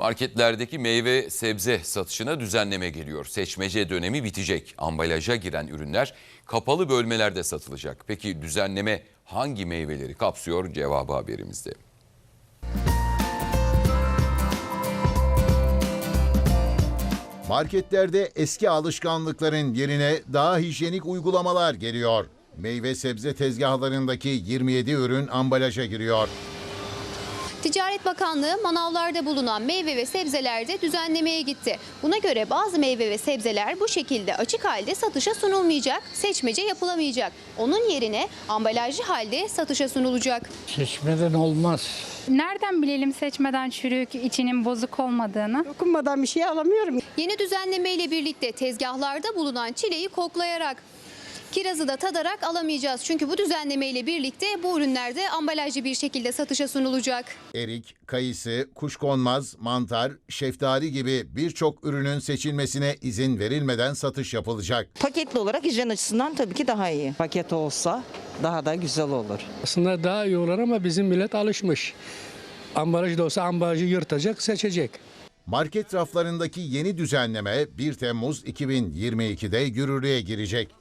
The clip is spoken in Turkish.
Marketlerdeki meyve sebze satışına düzenleme geliyor. Seçmece dönemi bitecek. Ambalaja giren ürünler kapalı bölmelerde satılacak. Peki düzenleme hangi meyveleri kapsıyor? Cevabı haberimizde. Marketlerde eski alışkanlıkların yerine daha hijyenik uygulamalar geliyor. Meyve sebze tezgahlarındaki 27 ürün ambalaja giriyor. Ticaret Bakanlığı manavlarda bulunan meyve ve sebzelerde düzenlemeye gitti. Buna göre bazı meyve ve sebzeler bu şekilde açık halde satışa sunulmayacak, seçmece yapılamayacak. Onun yerine ambalajlı halde satışa sunulacak. Seçmeden olmaz. Nereden bilelim seçmeden çürük, içinin bozuk olmadığını? Dokunmadan bir şey alamıyorum. Yeni düzenleme ile birlikte tezgahlarda bulunan çileği koklayarak Kirazı da tadarak alamayacağız. Çünkü bu düzenleme ile birlikte bu ürünlerde ambalajlı bir şekilde satışa sunulacak. Erik, kayısı, kuşkonmaz, mantar, şeftali gibi birçok ürünün seçilmesine izin verilmeden satış yapılacak. Paketli olarak hijyen açısından tabii ki daha iyi. Paket olsa daha da güzel olur. Aslında daha iyi olur ama bizim millet alışmış. Ambalaj da olsa ambalajı yırtacak, seçecek. Market raflarındaki yeni düzenleme 1 Temmuz 2022'de yürürlüğe girecek.